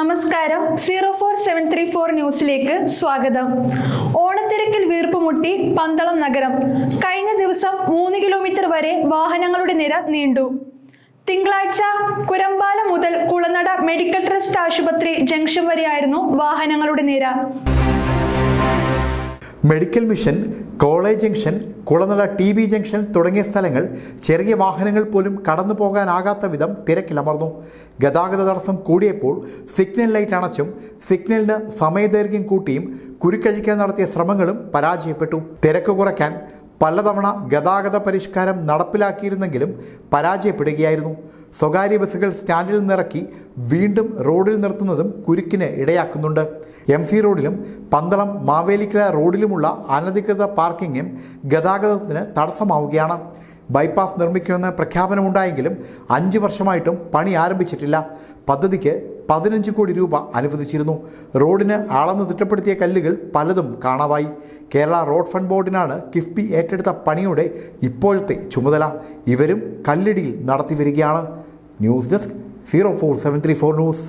നമസ്കാരം. Zero four seven three four ന്യൂസിലേക്ക് സ്വാഗതം. ഓണത്തിരക്കിൽ വീർപ്പുമുട്ടി പന്തളം നഗരം. കഴിഞ്ഞ ദിവസം മൂന്ന് കിലോമീറ്റർ വരെ വാഹനങ്ങളുടെ നിര നീണ്ടു. തിങ്കളാഴ്ച കുരമ്പാല മുതൽ കുളനട മെഡിക്കൽ ട്രസ്റ്റ് ആശുപത്രി ജംഗ്ഷൻ വരെയായിരുന്നു വാഹനങ്ങളുടെ നിര. Medical mission college junction Kulanada T B junction തുടങ്ങിയ സ്ഥലങ്ങൾ ചെറിയ വാഹനങ്ങൾ പോലും കടന്നു പോകാനാകാത്ത വിധം തിരക്കിലമർന്നു ഗതാഗത തടസ്സം കൂടിയപ്പോൾ സിഗ്നൽ ലൈറ്റ് അണച്ചും സിഗ്നലിന് സമയദൈർഘ്യം കൂട്ടിയും കുരുക്കഴിക്കാൻ നടത്തിയ ശ്രമങ്ങളും പരാജയപ്പെട്ടു. തിരക്ക് കുറയ്ക്കാൻ പലതവണ ഗതാഗത പരിഷ്കാരം നടപ്പിലാക്കിയിരുന്നെങ്കിലും പരാജയപ്പെടുകയായിരുന്നു. സ്വകാര്യ ബസ്സുകൾ സ്റ്റാൻഡിൽ നിന്നിറക്കി വീണ്ടും റോഡിൽ നിർത്തുന്നതും കുരുക്കിന് ഇടയാക്കുന്നുണ്ട്. എം സി റോഡിലും പന്തളം മാവേലിക്കര റോഡിലുമുള്ള അനധികൃത പാർക്കിങ്ങും ഗതാഗതത്തിന് തടസ്സമാവുകയാണ്. ബൈപ്പാസ് നിർമ്മിക്കുമെന്ന് പ്രഖ്യാപനമുണ്ടായെങ്കിലും അഞ്ച് വർഷമായിട്ടും പണി ആരംഭിച്ചിട്ടില്ല. പദ്ധതിക്ക് പതിനഞ്ച് കോടി രൂപ അനുവദിച്ചിരുന്നു. റോഡിന് അളന്നു തിട്ടപ്പെടുത്തിയ കല്ലുകൾ പലതും കാണാതായി. കേരള റോഡ് ഫണ്ട് ബോർഡിനാണ് കിഫ്ബി ഏറ്റെടുത്ത പണിയുടെ ഇപ്പോഴത്തെ ചുമതല. ഇവരും കല്ലിടിയിൽ നടത്തി വരികയാണ് news desk zero four seven three four news